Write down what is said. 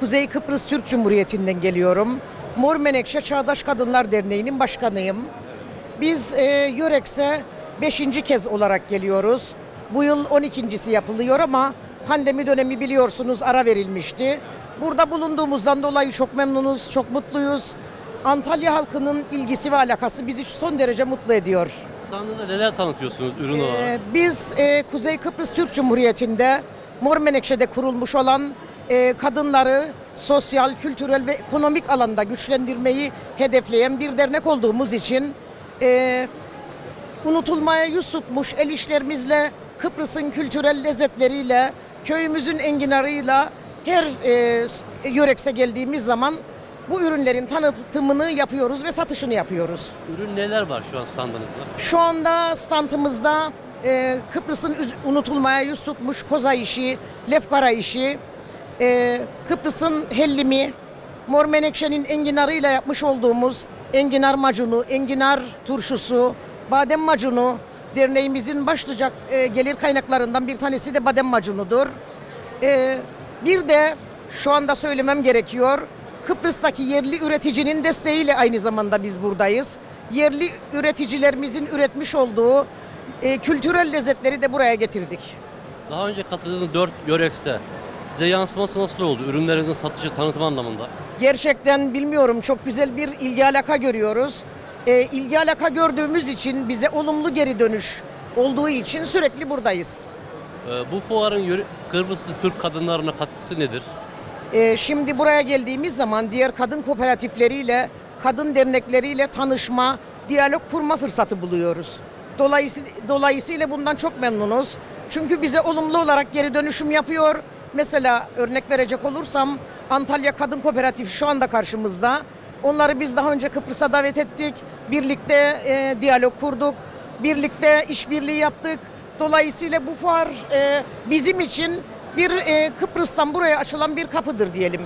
Kuzey Kıbrıs Türk Cumhuriyeti'nden geliyorum. Mor Menekşe Çağdaş Kadınlar Derneği'nin başkanıyım. Biz e, Yörex'e 5. kez olarak geliyoruz. Bu yıl 12.si yapılıyor ama pandemi dönemi biliyorsunuz ara verilmişti. Burada bulunduğumuzdan dolayı çok memnunuz, çok mutluyuz. Antalya halkının ilgisi ve alakası bizi son derece mutlu ediyor. Standında neler tanıtıyorsunuz ürün olarak? Ee, biz e, Kuzey Kıbrıs Türk Cumhuriyeti'nde Mor Menekşe'de kurulmuş olan e, kadınları sosyal, kültürel ve ekonomik alanda güçlendirmeyi hedefleyen bir dernek olduğumuz için e, unutulmaya yüz tutmuş el işlerimizle, Kıbrıs'ın kültürel lezzetleriyle, köyümüzün enginarıyla her e, yörekse geldiğimiz zaman bu ürünlerin tanıtımını yapıyoruz ve satışını yapıyoruz. Ürün neler var şu an standınızda? Şu anda standımızda e, Kıbrıs'ın unutulmaya yüz tutmuş koza işi, lefkara işi, e, Kıbrıs'ın hellimi, Mor Menekşe'nin enginarıyla yapmış olduğumuz enginar macunu, enginar turşusu, badem macunu, derneğimizin başlıca e, gelir kaynaklarından bir tanesi de badem macunudur. E, bir de şu anda söylemem gerekiyor. Kıbrıs'taki yerli üreticinin desteğiyle aynı zamanda biz buradayız. Yerli üreticilerimizin üretmiş olduğu e, kültürel lezzetleri de buraya getirdik. Daha önce katıldığınız 4 Yörex'te size yansıması nasıl oldu? Ürünlerinizin satışı, tanıtım anlamında. Gerçekten bilmiyorum çok güzel bir ilgi alaka görüyoruz. E, ilgi alaka gördüğümüz için bize olumlu geri dönüş olduğu için sürekli buradayız. Ee, bu fuarın Yöre- Kıbrıslı Türk kadınlarına katkısı nedir? Ee, şimdi buraya geldiğimiz zaman diğer kadın kooperatifleriyle, kadın dernekleriyle tanışma, diyalog kurma fırsatı buluyoruz. Dolayısıyla, dolayısıyla bundan çok memnunuz. Çünkü bize olumlu olarak geri dönüşüm yapıyor. Mesela örnek verecek olursam Antalya Kadın Kooperatifi şu anda karşımızda. Onları biz daha önce Kıbrıs'a davet ettik. Birlikte e, diyalog kurduk. Birlikte işbirliği yaptık. Dolayısıyla bu fuar e, bizim için bir e, Kıbrıs'tan buraya açılan bir kapıdır diyelim.